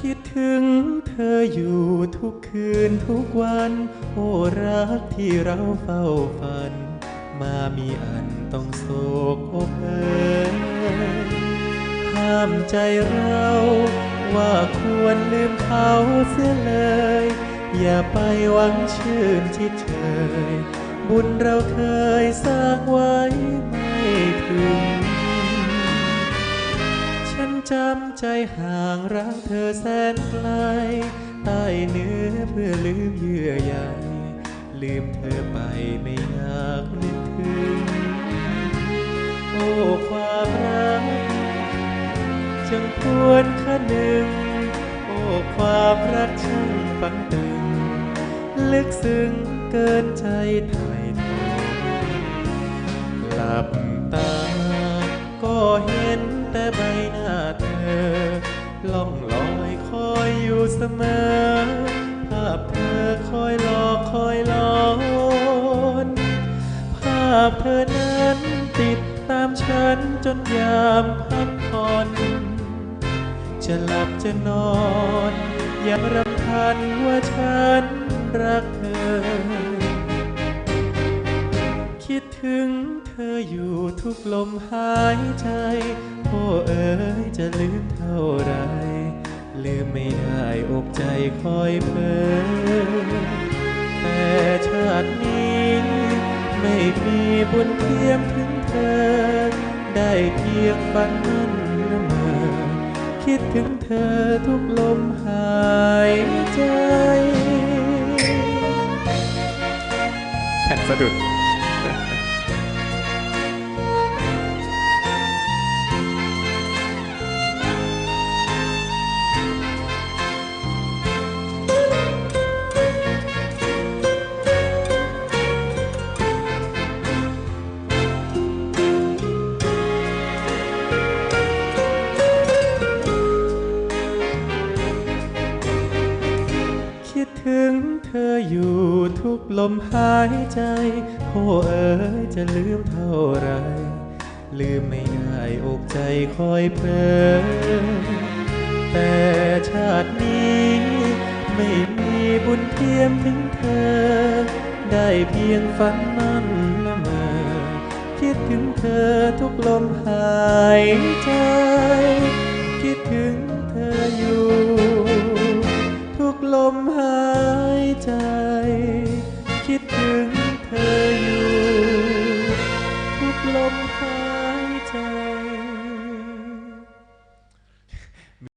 คิดถึงเธออยู่ทุกคืนทุกวัน โอ้รักที่เราเฝ้าฝัน มามีอันต้องโศกอกเอ่ยห้ามใจเรา ว่าควรลืมเขาเสียเลย อย่าไปหวังชื่นชิดเชยบุญเราเคยสร้างไว้ไม่ถึง จำใจห่างรักเธอแสนไกลใต้เนื้อเพื่อลืมเยื่อใยลืมเธอไปไม่อยากนึกถึงโอ้ความรักจังพวนขนึงโอ้ความรักช่างฝังตึงลึกซึ้งเกินใจไทยทนหลับ เสมอภาพเธอคอยหลอกคอยหลอนภาพเธอนั้นติดตามฉันจนยามพักผ่อนจะหลับจะนอนยังรำพันว่าฉันรักเธอ คิดถึงเธออยู่ทุกลมหายใจ โอ้เอ๋ยจะลืมเท่าไร ลืมไม่ได้อกใจคอยเพ้อแต่ชาตินี้ ไม่มีบุญเทียมถึงเธอ ได้เพียงฝันนั้นละเมอคิดถึงเธอทุกลมหายใจแผ่นสะดุด อยู่ทุกลมหายใจโอ้เอ๋ยจะลืมเท่าไรลืมไม่ได้อกใจคอยเพลอแต่ชาตินี้ไม่มีบุญเทียมถึงเธอ ได้เพียงฝันนั้นละเมอคิดถึงเธอทุกลมหายใจ Open.